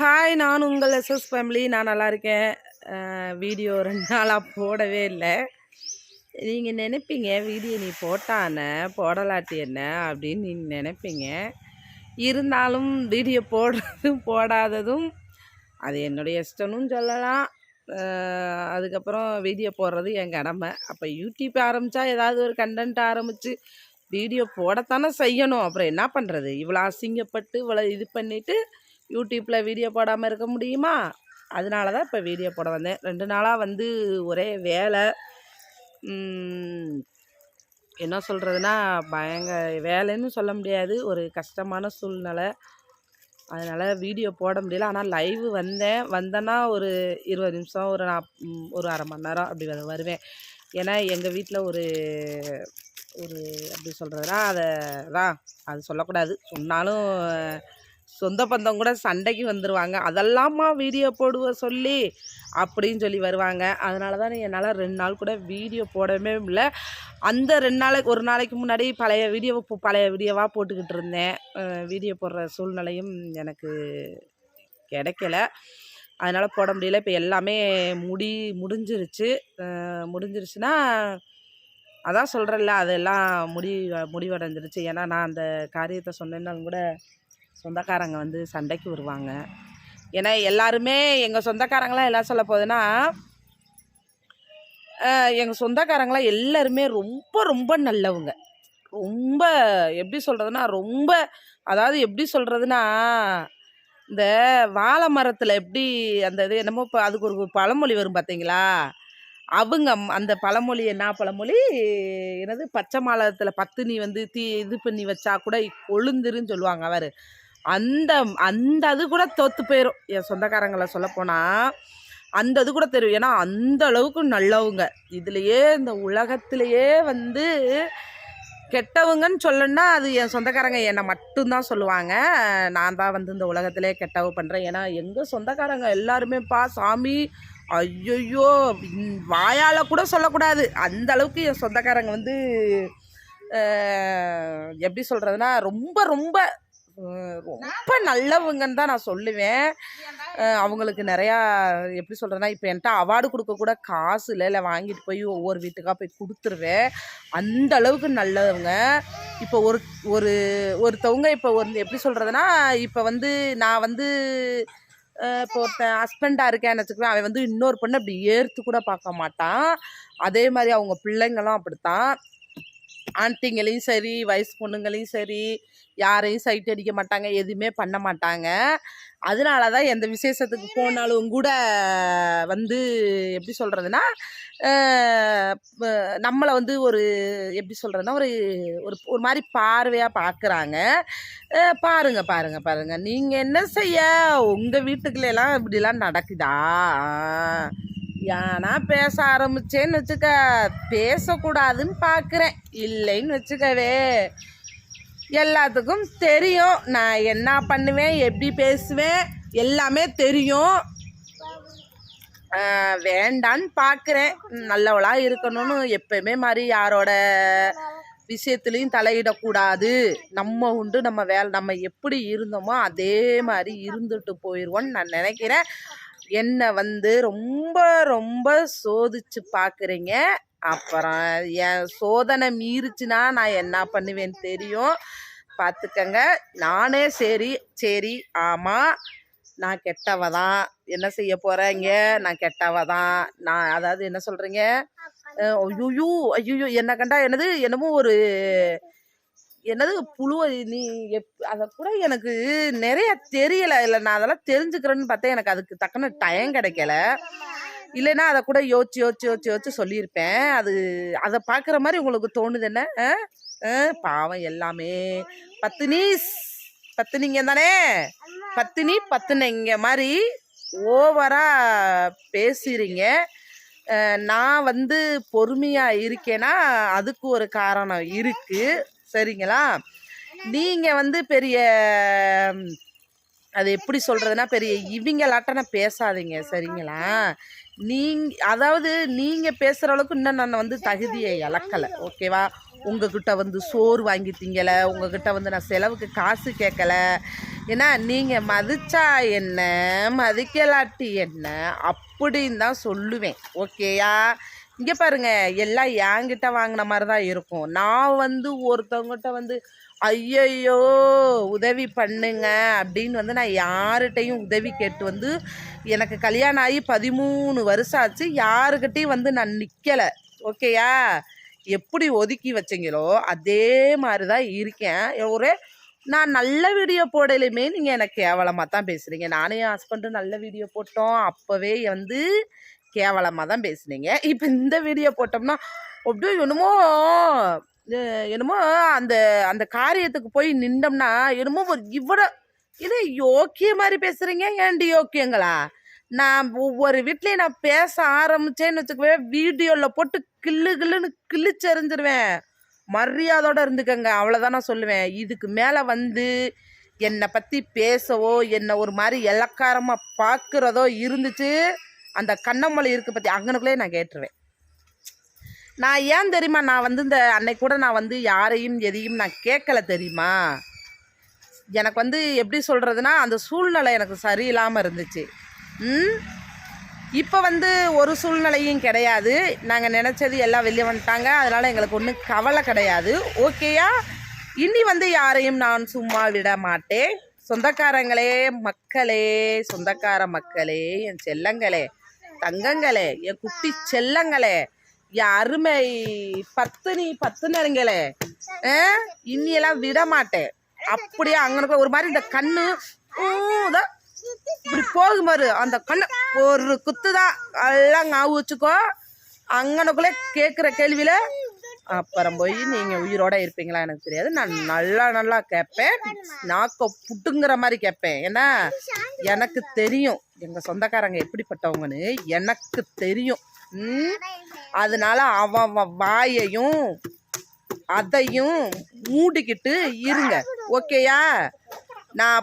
Hi நான் உங்கள் SS family நான் நல்லா இருக்கேன். வீடியோ ரெண்டு நாளாக போடவே இல்லை. நீங்கள் நினைப்பீங்க வீடியோ நீ போட்டான? போடலாட்டி என்ன? அப்படின்னு நீங்கள் நினைப்பீங்க. இருந்தாலும் வீடியோ போடுறதும் போடாததும் அது என்னுடைய இஷ்டம்னு சொல்லலாம். அதுக்கப்புறம் வீடியோ போடுறது என் கடமை. அப்போ யூடியூப் ஆரம்பித்தா ஏதாவது ஒரு கண்டென்ட் ஆரம்பித்து வீடியோ போடத்தானே செய்யணும். அப்புறம் என்ன பண்ணுறது இவ்வளோ அசிங்கப்பட்டு இவ்வளோ இது பண்ணிவிட்டு யூடியூப்பில் வீடியோ போடாமல் இருக்க முடியுமா? அதனால தான் இப்போ வீடியோ போட வந்தேன். ரெண்டு நாளாக வந்து ஒரே வேலை. என்ன சொல்கிறதுனா பயங்கர வேலைன்னு சொல்ல முடியாது. ஒரு கஷ்டமான சூழ்நிலை. அதனால் வீடியோ போட முடியல. ஆனால் லைவ் வந்தேன். வந்தேன்னா ஒரு இருபது நிமிஷம் ஒரு நாப் ஒரு அரை மணி நேரம் அப்படி வருவேன். ஏன்னா எங்கள் வீட்டில் ஒரு ஒரு அப்படி சொல்கிறதுனா அதை தான் அது சொல்லக்கூடாது. சொன்னாலும் சொந்த பந்தம் கூட சண்டைக்கு வந்துடுவாங்க அதெல்லாமா வீடியோ போடுவ சொல்லி அப்படின்னு சொல்லி வருவாங்க. அதனால தான் என்னால் ரெண்டு நாள் கூட வீடியோ போடவே இல்லை அந்த ரெண்டு நாளைக்கு ஒரு நாளைக்கு முன்னாடி பழைய வீடியோ பழைய வீடியோவாக போட்டுக்கிட்டு இருந்தேன். வீடியோ போடுற சூழ்நிலையும் எனக்கு கிடைக்கல. அதனால் போட முடியல. இப்போ எல்லாமே முடி முடிஞ்சிருச்சு. முடிஞ்சிருச்சுன்னா அதான் சொல்கிறேன்ல அதெல்லாம் முடி முடிவடைஞ்சிருச்சு. ஏன்னா நான் அந்த காரியத்தை சொன்னேன்னாலும் கூட சொந்தக்காரங்க வந்து சண்டைக்கு வருவாங்க. ஏன்னா எல்லாருமே எங்கள் சொந்தக்காரங்களாம் எல்லாம் சொல்ல போகுதுன்னா எங்கள் சொந்தக்காரங்களாம் எல்லாருமே ரொம்ப ரொம்ப நல்லவங்க. ரொம்ப எப்படி சொல்கிறதுனா ரொம்ப அதாவது எப்படி சொல்கிறதுனா இந்த வாழை மரத்தில் எப்படி அந்த இது என்னமோ இப்போ அதுக்கு ஒரு பழமொழி வரும் பார்த்தீங்களா அவங்க அந்த பழமொழி என்ன பழமொழி? என்னது? பச்சை மாலத்தில் பத்து நீ வந்து தீ இது பண்ணி வச்சா கூட கொழுந்துருன்னு சொல்லுவாங்க அவர். அந்த அந்த அது கூட தோத்து போயிடும் என் சொந்தக்காரங்களை சொல்லப்போனால் அந்த இது கூட தெரியும். ஏன்னா அந்த அளவுக்கு நல்லவங்க. இதுலேயே இந்த உலகத்திலேயே வந்து கெட்டவங்கன்னு சொல்லணும்னா அது என் சொந்தக்காரங்க என்னை மட்டும்தான் சொல்லுவாங்க. நான் தான் வந்து இந்த உலகத்திலே கெட்டவ பண்ணுறேன் ஏன்னா எங்கள் சொந்தக்காரங்க எல்லாருமே பா சாமி ஐயையோ வாயால் கூட சொல்லக்கூடாது. அந்த அளவுக்கு என் சொந்தக்காரங்க வந்து எப்படி சொல்கிறதுனா ரொம்ப ரொம்ப ரொம்ப நல்லவங்கன்னு தான் நான் சொல்லுவேன். அவங்களுக்கு நிறையா எப்படி சொல்கிறதுனா இப்போ என்கிட்ட அவார்டு கொடுக்க கூட காசு இல்லை இல்லை வாங்கிட்டு போய் ஒவ்வொரு வீட்டுக்காக போய் கொடுத்துருவேன். அந்த அளவுக்கு நல்லவங்க. இப்போ ஒரு ஒரு ஒருத்தவங்க இப்போ வந்து எப்படி சொல்கிறதுனா இப்போ வந்து நான் வந்து இப்போ ஒருத்தன் ஹஸ்பண்டாக இருக்கேன்னு வச்சுக்குவேன் அவன் வந்து இன்னொரு பொண்ணை அப்படி ஏற்று கூட பார்க்க மாட்டான். அதே மாதிரி அவங்க பிள்ளைங்களும் அப்படித்தான். ஆண்டிங்களையும் சரி வயசு பொண்ணுங்களையும் சரி யாரையும் சைட் அடிக்க மாட்டாங்க எதுவுமே பண்ண மாட்டாங்க. அதனால தான் எந்த விசேஷத்துக்கு போனாலும் கூட வந்து எப்படி சொல்கிறதுனா நம்மளை வந்து ஒரு எப்படி சொல்கிறதுனா ஒரு ஒரு ஒரு மாதிரி பார்வையாக பார்க்குறாங்க. பாருங்கள் பாருங்கள் பாருங்கள் நீங்கள் என்ன செய்ய? உங்கள் வீட்டுக்குள்ளெல்லாம் இப்படிலாம் நடக்குதா? யானா ஏன்னா பேச ஆரம்பிச்சேன்னு வச்சுக்க பேசக்கூடாதுன்னு பார்க்குறேன் இல்லைன்னு வச்சுக்கவே எல்லாத்துக்கும் தெரியும். நான் என்ன பண்ணுவேன் எப்படி பேசுவேன் எல்லாமே தெரியும். வேண்டான்னு பார்க்குறேன் நல்லவளா இருக்கணும்னு எப்பயுமே மாதிரி யாரோட விஷயத்துலையும் தலையிடக்கூடாது. நம்ம உண்டு நம்ம வேலை நம்ம எப்படி இருந்தோமோ அதே மாதிரி இருந்துட்டு போயிடுவோன்னு நான் நினைக்கிறேன். என்னை வந்து ரொம்ப ரொம்ப சோதிச்சு பார்க்குறீங்க அப்புறம் என் சோதனை மீறிச்சுன்னா நான் என்ன பண்ணுவேன்னு தெரியும்? பார்த்துக்கங்க நானே சரி சரி ஆமாம் நான் கெட்டவ தான் என்ன செய்ய போகிறேங்க நான் கெட்டவ தான் நான் அதாவது என்ன சொல்கிறீங்க ஐயோ ஐயோ என்ன கண்டா என்னது? என்னமோ ஒரு என்னது புழுவ நீ எப் அதை கூட எனக்கு நிறைய தெரியலை. இல்லை நான் அதெல்லாம் தெரிஞ்சுக்கிறேன்னு பார்த்தா எனக்கு அதுக்கு தக்கன டைம் கிடைக்கல. இல்லைன்னா அதை கூட யோசிச்சு யோசிச்சு யோசிச்சு யோசிச்சு சொல்லியிருப்பேன். அது அதை பார்க்குற மாதிரி உங்களுக்கு தோணுது என்ன? பாவம் எல்லாமே. பத்தினி பத்தினிங்க தானே? பத்தினி பத்துனைங்க மாதிரி ஓவராக பேசுகிறீங்க நான் வந்து பொறுமையாக இருக்கேன்னா அதுக்கு ஒரு காரணம் இருக்குது சரிங்களா? நீங்கள் வந்து பெரிய அது எப்படி சொல்கிறதுனா பெரிய இவங்களாட்ட நான் பேசாதீங்க சரிங்களா? நீங் அதாவது நீங்கள் பேசுகிற அளவுக்கு இன்னும் நான் வந்து தகுதியை இழக்கலை ஓகேவா? உங்ககிட்ட வந்து சோறு வாங்கி திங்கலை உங்ககிட்ட வந்து நான் செலவுக்கு காசு கேட்கல ஏன்னா நீங்கள் மதிச்சா என்ன மதிக்கலாட்டி என்ன அப்படின்னு தான் சொல்லுவேன் ஓகேயா? இங்கே பாருங்க எல்லாம் என்கிட்ட வாங்கின மாதிரி தான் இருக்கும். நான் வந்து ஒருத்தவங்கிட்ட வந்து ஐயையோ உதவி பண்ணுங்க அப்படின்னு வந்து நான் யார்கிட்டையும் உதவி கேட்டு வந்து எனக்கு கல்யாணம் ஆகி பதிமூணு வருஷம் ஆச்சு. யாருக்கிட்டையும் வந்து நான் நிற்கலை ஓகேயா எப்படி ஒதுக்கி வச்சீங்களோ அதே மாதிரி தான் இருக்கேன். ஒரே நான் நல்ல வீடியோ போடலையுமே நீங்கள் எனக்கு கேவலமாக தான் பேசுகிறீங்க நானும் என் ஹஸ்பண்டும் நல்ல வீடியோ போட்டோம். அப்போவே வந்து கேவலமாக தான் பேசுனீங்க. இப்போ இந்த வீடியோ போட்டோம்னா அப்படியே என்னமோ என்னமோ அந்த அந்த காரியத்துக்கு போய் நின்றோம்னா என்னமோ ஒரு இவ்வளோ இது யோக்கிய மாதிரி பேசுகிறீங்க ஏன்டி யோக்கியங்களா? நான் ஒவ்வொரு வீட்லேயும் நான் பேச ஆரம்பிச்சேன்னு வச்சுக்கவே வீடியோவில் போட்டு கில்லு கில்லுன்னு கிழிச்செறிஞ்சிருவேன். மரியாதையோட இருந்துக்கங்க அவ்வளோதான் நான் சொல்லுவேன். இதுக்கு மேலே வந்து என்னை பற்றி பேசவோ என்னை ஒரு மாதிரி இலக்காரமாக பார்க்குறதோ இருந்துச்சு. அந்த கண்ணம்மலை இருக்குது பற்றி அங்கனுக்குள்ளே நான் கேட்டுருவேன். நான் ஏன் தெரியுமா நான் வந்து இந்த அன்னைக்கு கூட நான் வந்து யாரையும் எதையும் நான் கேட்கல தெரியுமா? எனக்கு வந்து எப்படி சொல்கிறதுனா அந்த சூழ்நிலை எனக்கு சரியில்லாமல் இருந்துச்சு. ம்? இப்போ வந்து ஒரு சூழ்நிலையும் கிடையாது. நாங்கள் நினச்சது எல்லாம் வெளியே வந்துட்டாங்க. அதனால் எங்களுக்கு ஒன்றும் கவலை கிடையாது. ஓகேயா இனி வந்து யாரையும் நான் சும்மா விட மாட்டேன். சொந்தக்காரங்களே மக்களே சொந்தக்கார மக்களே என் செல்லங்களே. தங்கங்களே என் குட்டி செல்லங்களே என் அருமை பத்தினி பத்துனருங்களே ஆ, இன்னியெல்லாம் விட மாட்டேன் அப்படியே அங்கனுக்கு ஒரு மாதிரி இந்த கண்ணு தான் இப்படி போகுமாரு அந்த கண்ணு ஒரு குத்து தான் எல்லாம் ஞாபகம் வச்சுக்கோ. அங்கனுக்குள்ளே கேட்குற கேள்வியில் அப்புறம் போய் நீங்கள் உயிரோட இருப்பீங்களா எனக்கு தெரியாது. நான் நல்லா நல்லா கேட்பேன் நாக்க புட்டுங்கிற மாதிரி கேட்பேன் ஏன்னா எனக்கு தெரியும். எங்கள் சொந்தக்காரங்க எப்படிப்பட்டவங்கன்னு எனக்கு தெரியும். ம்? அதனால அவன் வாயையும் அதையும் மூடிக்கிட்டு இருங்க. ஓகேயா? நான்